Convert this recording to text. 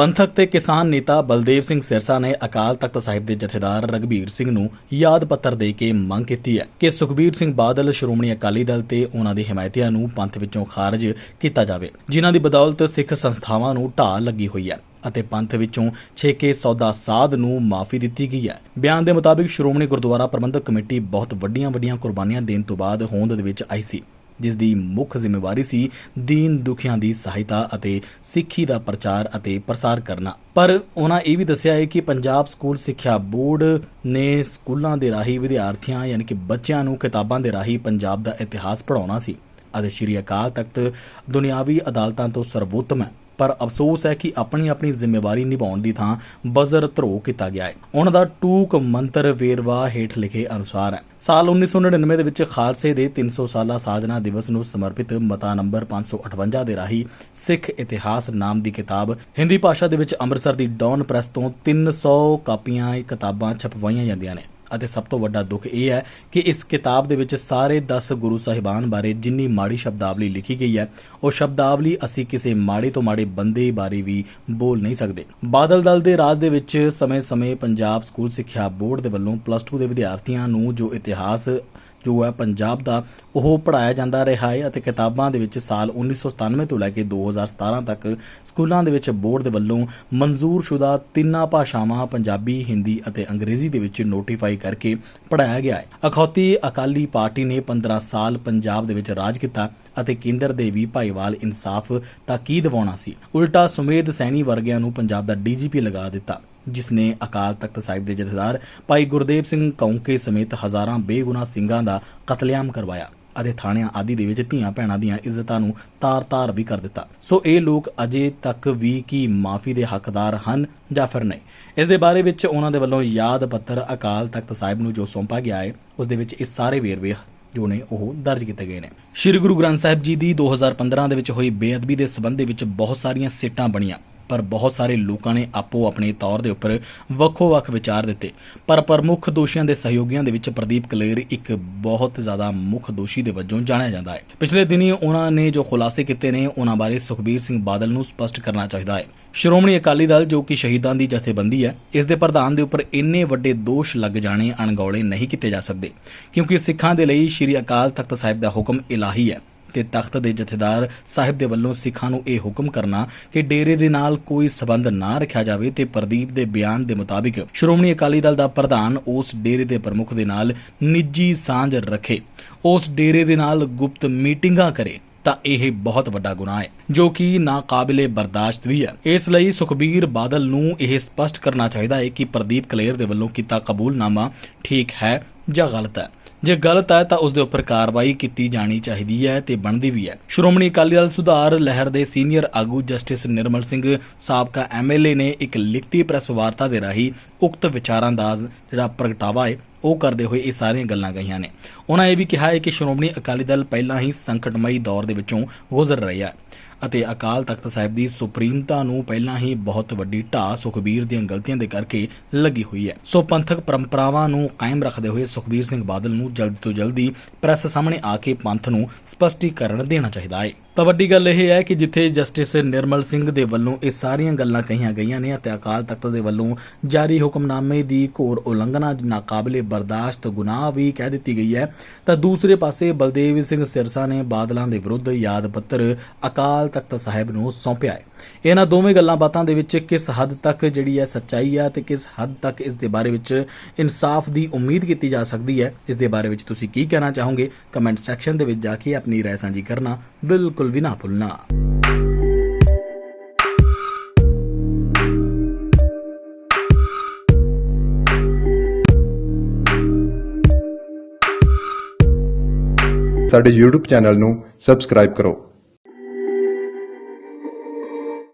ਪੰਥਕ ਤੇ ਕਿਸਾਨ ਨੇਤਾ ਬਲਦੇਵ ਸਿੰਘ ਸਿਰਸਾ ਨੇ ਅਕਾਲ ਤਖਤ ਸਾਹਿਬ ਦੇ ਜਥੇਦਾਰ ਰਗਵੀਰ ਸਿੰਘ ਨੂੰ ਯਾਦ ਪੱਤਰ ਦੇ ਕੇ ਮੰਗ ਕੀਤੀ ਹੈ ਕਿ ਸੁਖਬੀਰ ਸਿੰਘ ਬਾਦਲ, ਸ਼੍ਰੋਮਣੀ ਅਕਾਲੀ ਦਲ ਤੇ ਉਹਨਾਂ ਦੇ ਹਮਾਇਤੀਆਂ ਨੂੰ ਪੰਥ ਵਿੱਚੋਂ ਖਾਰਜ ਕੀਤਾ ਜਾਵੇ, ਜਿਨ੍ਹਾਂ ਦੀ ਬਦੌਲਤ ਸਿੱਖ ਸੰਸਥਾਵਾਂ ਨੂੰ ਢਾਹ ਲੱਗੀ ਹੋਈ ਹੈ ਅਤੇ ਪੰਥ ਵਿੱਚੋਂ ਛੇਕੇ ਸੌਦਾ ਸਾਧ ਨੂੰ ਮਾਫੀ ਦਿੱਤੀ ਗਈ ਹੈ। ਬਿਆਨ ਦੇ ਮੁਤਾਬਿਕ ਸ਼੍ਰੋਮਣੀ ਗੁਰਦੁਆਰਾ ਪ੍ਰਬੰਧਕ ਕਮੇਟੀ ਬਹੁਤ ਵੱਡੀਆਂ-ਵੱਡੀਆਂ ਕੁਰਬਾਨੀਆਂ ਦੇਣ ਤੋਂ ਬਾਅਦ ਹੋਂਦ ਦੇ ਵਿੱਚ ਆਈ ਸੀ। ਜਿਸ ਦੀ ਮੁੱਖ ਜ਼ਿੰਮੇਵਾਰੀ ਸੀ ਦੀਨ ਦੁਖੀਆਂ ਦੀ ਸਹਾਇਤਾ ਅਤੇ ਸਿੱਖੀ ਦਾ ਪ੍ਰਚਾਰ ਅਤੇ ਪ੍ਰਸਾਰ ਕਰਨਾ। ਪਰ ਉਹਨਾਂ ਇਹ ਵੀ ਦੱਸਿਆ ਹੈ ਕਿ ਪੰਜਾਬ ਸਕੂਲ ਸਿੱਖਿਆ ਬੋਰਡ ਨੇ ਸਕੂਲਾਂ ਦੇ ਰਾਹੀਂ ਵਿਦਿਆਰਥੀਆਂ ਯਾਨੀ ਕਿ ਬੱਚਿਆਂ ਨੂੰ ਕਿਤਾਬਾਂ ਦੇ ਰਾਹੀਂ ਪੰਜਾਬ ਦਾ ਇਤਿਹਾਸ ਪੜ੍ਹਾਉਣਾ ਸੀ ਅਤੇ ਸ਼੍ਰੀ ਅਕਾਲ ਤਖਤ ਦੁਨਿਆਵੀ ਅਦਾਲਤਾਂ ਤੋਂ ਸਰਵੋਤਮ ਹੈ। ਪਰ ਅਫਸੋਸ ਹੈ ਕਿ ਆਪਣੀ ਆਪਣੀ ਜ਼ਿੰਮੇਵਾਰੀ ਨਿਭਾਉਣ ਦੀ ਥਾਂ ਬਜ਼ਰ ਧਰੋ ਕੀਤਾ ਗਿਆ ਹੈ। ਉਹਨਾਂ ਦਾ ਟੂਕ ਮੰਤਰ ਵੇਰਵਾ ਹੇਠ ਲਿਖੇ ਅਨੁਸਾਰ ਹੈ। ਸਾਲ 1999 ਦੇ ਵਿੱਚ ਖਾਲਸੇ ਦੇ 300 ਸਾਲਾ ਸਾਜਨਾ ਦਿਵਸ ਨੂੰ ਸਮਰਪਿਤ ਮਤਾ ਨੰਬਰ 558 ਦੇ ਰਾਹੀਂ ਸਿੱਖ ਇਤਿਹਾਸ ਨਾਮ ਦੀ ਕਿਤਾਬ ਹਿੰਦੀ ਭਾਸ਼ਾ ਦੇ ਵਿੱਚ ਅੰਮ੍ਰਿਤਸਰ ਦੀ ਡੌਨ ਪ੍ਰੈਸ ਤੋਂ 300 ਕਾਪੀਆਂ ਇਹ ਕਿਤਾਬਾਂ ਛਪਵਾਈਆਂ ਜਾਂਦੀਆਂ ਨੇ। ਅਤੇ ਸਭ ਤੋਂ ਵੱਡਾ ਦੁੱਖ ਇਹ ਹੈ ਕਿ ਇਸ ਕਿਤਾਬ ਦੇ ਵਿੱਚ ਸਾਰੇ 10 ਗੁਰੂ ਸਾਹਿਬਾਨ ਬਾਰੇ ਜਿੰਨੀ ਮਾੜੀ ਸ਼ਬਦਾਵਲੀ ਲਿਖੀ ਗਈ ਹੈ, ਉਹ ਸ਼ਬਦਾਵਲੀ ਅਸੀਂ ਕਿਸੇ ਮਾੜੇ ਤੋਂ ਮਾੜੇ ਬੰਦੇ ਬਾਰੇ ਵੀ ਬੋਲ ਨਹੀਂ ਸਕਦੇ। ਬਾਦਲ ਦਲ ਦੇ ਰਾਜ ਦੇ ਵਿੱਚ ਸਮੇਂ-ਸਮੇਂ ਪੰਜਾਬ ਸਕੂਲ ਸਿੱਖਿਆ ਬੋਰਡ ਦੇ ਵੱਲੋਂ ਪਲੱਸ 2 ਦੇ ਵਿਦਿਆਰਥੀਆਂ ਨੂੰ ਜੋ ਇਤਿਹਾਸ ਜੋ ਹੈ ਪੰਜਾਬ ਦਾ, ਉਹ ਪੜਾਇਆ ਜਾਂਦਾ ਰਿਹਾ ਹੈ ਅਤੇ ਕਿਤਾਬਾਂ ਦੇ ਵਿੱਚ ਸਾਲ 1997 ਤੋਂ ਲੈ ਕੇ 2017 ਤੱਕ ਸਕੂਲਾਂ ਦੇ ਵਿੱਚ ਬੋਰਡ ਦੇ ਵੱਲੋਂ ਮਨਜ਼ੂਰਸ਼ੁਦਾ ਤਿੰਨਾਂ ਭਾਸ਼ਾਵਾਂ, ਪੰਜਾਬੀ, ਹਿੰਦੀ ਅਤੇ ਅੰਗਰੇਜ਼ੀ ਦੇ ਵਿੱਚ ਨੋਟੀਫਾਈ ਕਰਕੇ ਪੜਾਇਆ ਗਿਆ ਹੈ। ਅਖੌਤੀ ਅਕਾਲੀ ਪਾਰਟੀ ਨੇ 15 ਸਾਲ ਪੰਜਾਬ ਦੇ ਵਿੱਚ ਰਾਜ ਕੀਤਾ ਅਤੇ ਕੇਂਦਰ ਦੇ ਵੀ ਭਾਈਵਾਲ ਇਨਸਾਫ ਤਾਂ ਕੀ ਸੀ? ਉਲਟਾ ਸੁਮੇਧ ਸੈਣੀ ਵਰਗਿਆਂ ਨੂੰ ਪੰਜਾਬ ਦਾ ਡੀਜੀਪੀ ਲਗਾ ਦਿੱਤਾ, ਜਿਸ ਨੇ ਅਕਾਲ ਤਖਤ ਸਾਹਿਬ ਦੇ ਜਥੇਦਾਰ ਭਾਈ ਗੁਰਦੇਵ ਸਿੰਘ ਕੌਂਕੇ ਸਮੇਤ ਹਜ਼ਾਰਾਂ ਬੇਗੁਨਾਹ ਸਿੰਘਾਂ ਦਾ ਕਤਲੇਆਮ ਕਰਵਾਇਆ ਅਤੇ ਥਾਣਿਆਂ ਆਦਿ ਦੇ ਵਿੱਚ ਧੀਆਂ ਭੈਣਾਂ ਦੀਆਂ ਇੱਜ਼ਤਾਂ ਨੂੰ ਤਾਰ-ਤਾਰ ਵੀ ਕਰ ਦਿੱਤਾ। ਸੋ ਇਹ ਲੋਕ ਅਜੇ ਤੱਕ ਵੀ ਕੀ ਮਾਫੀ ਦੇ ਹੱਕਦਾਰ ਹਨ ਜਾਂ ਫਿਰ ਨਹੀਂ? ਇਸ ਦੇ ਬਾਰੇ ਵਿੱਚ ਉਹਨਾਂ ਦੇ ਵੱਲੋਂ ਯਾਦ ਪੱਤਰ ਅਕਾਲ ਤਖਤ ਸਾਹਿਬ ਨੂੰ ਜੋ ਸੌਂਪਾ ਗਿਆ ਹੈ, ਉਸ ਦੇ ਵਿੱਚ ਇਹ ਸਾਰੇ ਵੇਰਵੇ ਜੋ ਨੇ ਉਹ ਦਰਜ ਕੀਤੇ ਗਏ ਨੇ। ਸ੍ਰੀ ਗੁਰੂ ਗ੍ਰੰਥ ਸਾਹਿਬ ਜੀ ਦੀ 2015 ਦੇ ਵਿੱਚ ਹੋਈ ਬੇਅਦਬੀ ਦੇ ਸਬੰਧ ਦੇ ਵਿੱਚ ਬਹੁਤ ਸਾਰੀਆਂ ਸਿੱਟਾਂ ਬਣੀਆਂ, ਪਰ ਬਹੁਤ ਸਾਰੇ ਲੋਕਾਂ ਨੇ ਆਪੋ ਆਪਣੇ ਤੌਰ ਦੇ ਉੱਪਰ ਵੱਖੋ-ਵੱਖ ਵਿਚਾਰ ਦਿੱਤੇ। ਪਰ ਪ੍ਰਮੁੱਖ ਦੋਸ਼ੀਆਂ ਦੇ ਸਹਿਯੋਗੀਆਂ ਦੇ ਵਿੱਚ ਪ੍ਰਦੀਪ ਕਲੇਰ ਇੱਕ ਬਹੁਤ ਜ਼ਿਆਦਾ ਮੁੱਖ ਦੋਸ਼ੀ ਦੇ ਵਜੋਂ ਜਾਣਿਆ ਜਾਂਦਾ ਹੈ। ਪਿਛਲੇ ਦਿਨੀ ਉਹਨਾਂ ਨੇ ਜੋ ਖੁਲਾਸੇ ਕੀਤੇ ਨੇ, ਉਹਨਾਂ ਬਾਰੇ ਸੁਖਬੀਰ ਸਿੰਘ ਬਾਦਲ ਨੂੰ ਸਪਸ਼ਟ ਕਰਨਾ ਚਾਹੀਦਾ ਹੈ। ਸ਼੍ਰੋਮਣੀ ਅਕਾਲੀ ਦਲ, ਜੋ ਕਿ ਸ਼ਹੀਦਾਂ ਦੀ ਜਥੇਬੰਦੀ ਹੈ, ਇਸ ਦੇ ਪ੍ਰਧਾਨ ਦੇ ਉੱਪਰ ਇੰਨੇ ਵੱਡੇ ਦੋਸ਼ ਲੱਗ ਜਾਣੇ ਅਣਗੌਲੇ ਨਹੀਂ ਕੀਤੇ ਜਾ ਸਕਦੇ, ਕਿਉਂਕਿ ਸਿੱਖਾਂ ਦੇ ਲਈ ਸ਼੍ਰੀ ਅਕਾਲ ਤਖਤ ਸਾਹਿਬ ਦਾ ਹੁਕਮ ਇਲਾਹੀ ਹੈ ਤੇ ਤਖਤ ਦੇ ਜਥੇਦਾਰ ਸਾਹਿਬ ਦੇ ਵੱਲੋਂ ਸਿੱਖਾਂ ਨੂੰ ਇਹ ਹੁਕਮ ਕਰਨਾ ਕਿ ਡੇਰੇ ਦੇ ਨਾਲ ਕੋਈ ਸਬੰਧ ਨਾ ਰੱਖਿਆ ਜਾਵੇ ਤੇ ਪ੍ਰਦੀਪ ਦੇ ਬਿਆਨ ਦੇ ਮੁਤਾਬਿਕ ਸ਼੍ਰੋਮਣੀ ਅਕਾਲੀ ਦਲ ਦਾ ਪ੍ਰਧਾਨ ਉਸ ਡੇਰੇ ਦੇ ਪ੍ਰਮੁੱਖ ਦੇ ਨਾਲ ਨਿੱਜੀ ਸਾਂਝ ਰੱਖੇ, ਉਸ ਡੇਰੇ ਦੇ ਨਾਲ ਗੁਪਤ ਮੀਟਿੰਗਾਂ ਕਰੇ ਤਾਂ ਇਹ ਬਹੁਤ ਵੱਡਾ ਗੁਨਾਹ ਹੈ, ਜੋ ਕਿ ਨਾਕਾਬਿਲੇ ਬਰਦਾਸ਼ਤ ਵੀ ਹੈ। ਇਸ ਲਈ ਸੁਖਬੀਰ ਬਾਦਲ ਨੂੰ ਇਹ ਸਪਸ਼ਟ ਕਰਨਾ ਚਾਹੀਦਾ ਹੈ ਕਿ ਪ੍ਰਦੀਪ ਕਲੇਰ ਦੇ ਵੱਲੋਂ ਕੀਤਾ ਕਬੂਲਨਾਮਾ ਠੀਕ ਹੈ ਜਾਂ ਗਲਤ ਹੈ। ਜੇ ਗਲਤ ਹੈ ਤਾਂ ਉਸ ਦੇ ਉੱਪਰ ਕਾਰਵਾਈ ਕੀਤੀ ਜਾਣੀ ਚਾਹੀਦੀ ਹੈ ਤੇ ਬਣਦੀ ਵੀ ਹੈ। ਸ਼੍ਰੋਮਣੀ ਅਕਾਲੀ ਦਲ ਸੁਧਾਰ ਲਹਿਰ ਦੇ ਸੀਨੀਅਰ ਆਗੂ ਜਸਟਿਸ ਨਿਰਮਲ ਸਿੰਘ, ਸਾਬਕਾ ਐਮਐਲਏ ਨੇ ਇੱਕ ਲਿਖਤੀ ਪ੍ਰੈਸ ਵਾਰਤਾ ਦੇ ਰਾਹੀਂ ਉਕਤ ਵਿਚਾਰਾਂ ਦਾ ਜਿਹੜਾ ਪ੍ਰਗਟਾਵਾ ਹੈ, ਉਹ ਕਰਦੇ ਹੋਏ ਇਹ ਸਾਰੀਆਂ ਗੱਲਾਂ ਕਹੀਆਂ ਨੇ। ਉਹਨਾਂ ਇਹ ਵੀ ਕਿਹਾ ਹੈ ਕਿ ਸ਼੍ਰੋਮਣੀ ਅਕਾਲੀ ਦਲ ਪਹਿਲਾਂ ਹੀ ਸੰਕਟਮਈ ਦੌਰ ਦੇ ਵਿੱਚੋਂ ਗੁਜ਼ਰ ਰਿਹਾ ਹੈ। ਅਤੇ ਅਕਾਲ ਤਖਤ ਸਾਹਿਬ ਦੀ ਸੁਪਰੀਮਤਾ ਨੂੰ ਪਹਿਲਾਂ ਹੀ ਬਹੁਤ ਵੱਡੀ ਢਾਹ ਸੁਖਬੀਰ ਦੀਆਂ ਗਲਤੀਆਂ ਦੇ ਕਰਕੇ ਲੱਗੀ ਹੋਈ ਹੈ। ਸੋ ਪੰਥਕ ਪਰੰਪਰਾਵਾਂ ਨੂੰ ਕਾਇਮ ਰੱਖਦੇ ਹੋਏ ਸੁਖਬੀਰ ਸਿੰਘ ਬਾਦਲ ਨੂੰ ਜਲਦੀ ਤੋਂ ਜਲਦੀ ਪ੍ਰੈਸ ਸਾਹਮਣੇ ਆ ਕੇ ਪੰਥ ਨੂੰ ਸਪਸ਼ਟੀਕਰਨ ਦੇਣਾ ਚਾਹੀਦਾ ਹੈ। ਤਾਂ ਵੱਡੀ ਗੱਲ ਇਹ ਹੈ ਕਿ ਜਿੱਥੇ ਜਸਟਿਸ ਨਿਰਮਲ ਸਿੰਘ ਦੇ ਵੱਲੋਂ ਇਹ ਸਾਰੀਆਂ ਗੱਲਾਂ ਕਹੀਆਂ ਗਈਆਂ ਨੇ ਅਤੇ ਅਕਾਲ ਤਖਤ ਦੇ ਵੱਲੋਂ ਜਾਰੀ ਹੁਕਮਨਾਮੇ ਦੀ ਘੋਰ ਉਲੰਘਣਾ ਨਾਕਾਬਲੇ ਬਰਦਾਸ਼ਤ ਗੁਨਾਹ ਵੀ ਕਹਿ ਦਿੱਤੀ ਗਈ ਹੈ, ਤਾਂ ਦੂਸਰੇ ਪਾਸੇ ਬਲਦੇਵ ਸਿੰਘ ਸਿਰਸਾ ਨੇ ਬਾਦਲਾਂ ਦੇ ਵਿਰੁੱਧ ਯਾਦ ਪੱਤਰ ਅਕਾਲ ਤਖਤ ਸਾਹਿਬ ਨੂੰ ਸੌਂਪਿਆ ਹੈ। ਇਹਨਾਂ ਦੋਵੇਂ ਗੱਲਾਂ ਬਾਤਾਂ ਦੇ ਵਿੱਚ ਕਿਸ ਹੱਦ ਤੱਕ ਜਿਹੜੀ ਹੈ ਸੱਚਾਈ ਹੈ ਤੇ ਕਿਸ ਹੱਦ ਤੱਕ ਇਸ ਦੇ ਬਾਰੇ ਵਿੱਚ ਇਨਸਾਫ ਦੀ ਉਮੀਦ ਕੀਤੀ ਜਾ ਸਕਦੀ ਹੈ, ਇਸ ਦੇ ਬਾਰੇ ਵਿੱਚ ਤੁਸੀਂ ਕੀ ਕਹਿਣਾ ਚਾਹੋਗੇ? ਕਮੈਂਟ ਸੈਕਸ਼ਨ ਦੇ ਵਿੱਚ ਜਾ ਕੇ ਆਪਣੀ ਰਾਏ ਸਾਂਝੀ ਕਰਨਾ ਬਿਲਕੁਲ ਵੀ ਨਾ ਭੁੱਲਣਾ ਸਾਡੇ YouTube ਚੈਨਲ ਨੂੰ ਸਬਸਕ੍ਰਾਈਬ ਕਰੋ।